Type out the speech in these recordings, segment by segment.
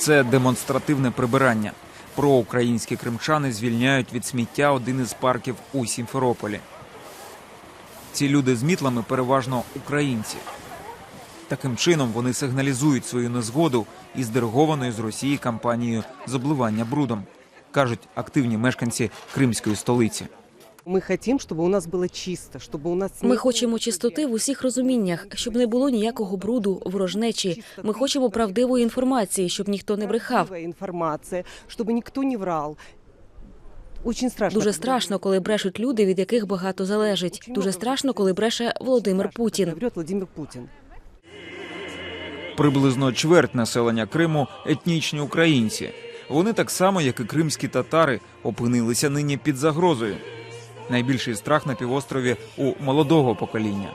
Це демонстративне прибирання. Проукраїнські кримчани звільняють від сміття один із парків у Сімферополі. Ці люди з мітлами переважно українці. Таким чином вони сигналізують свою незгоду із диригованою з Росії кампанією з обливання брудом, кажуть активні мешканці кримської столиці. Мы хотим, чтобы у нас было чисто, чтобы у нас Ми не хочемо было чистоти в усіх розуміннях, щоб не було ніякого бруду, ворожнечі. Ми хочемо правдивої інформації, щоб ніхто не брехав. правдивая информация, чтобы никто не врал. Очень страшно. Дуже когда страшно, коли брешуть люди, від яких багато залежить. Дуже страшно, коли бреше Володимир страшно, Путін. когда врет Владимир Путин. Приблизно чверть населення Криму етнічні українці. Вони так само, як і кримські татари, опинилися нині під загрозою. Найбільший страх на півострові у молодого покоління.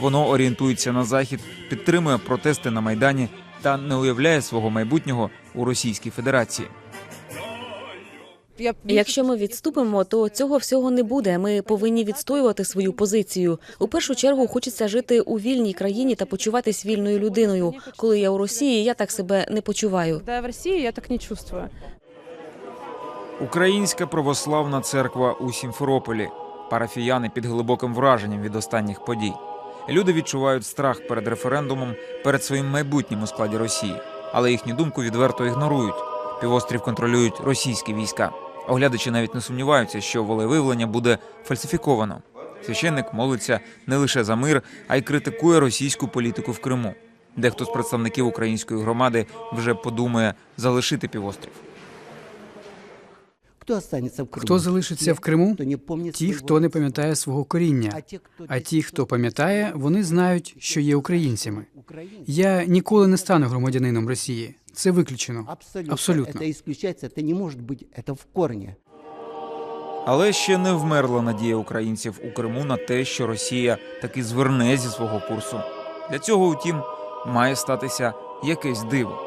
Воно орієнтується на захід, підтримує протести на майдані та не уявляє свого майбутнього у Російській Федерації. Якщо ми відступимо, то цього всього не буде. Ми повинні відстоювати свою позицію. У першу чергу хочеться жити у вільній країні та почуватись вільною людиною. Коли я у Росії, я так себе не почуваю. Когда я в России, я так не чувствую. Українська православна церква у Сімферополі. Парафіяни під глибоким враженням від останніх подій. Люди відчувають страх перед референдумом, перед своїм майбутнім у складі Росії, але їхню думку відверто ігнорують. Півострів контролюють російські війська. Оглядачі навіть не сумніваються, що волевиявлення буде фальсифіковано. Священник молиться не лише за мир, а й критикує російську політику в Криму. Дехто з представників української громади вже подумає залишити півострів. Хто останеться в Криму? Хто залишиться в Криму? Хто не помнить Ті, свого хто не отця. пам'ятає свого коріння. А ті, хто А ті, хто пам'ятає, вони знають, що є українцями. Українці. Я ніколи не стану громадянином Росії. Це виключено. Абсолютно. Абсолютно. Это исключается, это не может быть, это в корне. Але ще не вмерла надія українців у Криму на те, що Росія таки зверне зі свого курсу. Для цього, утім, має статися якесь диво.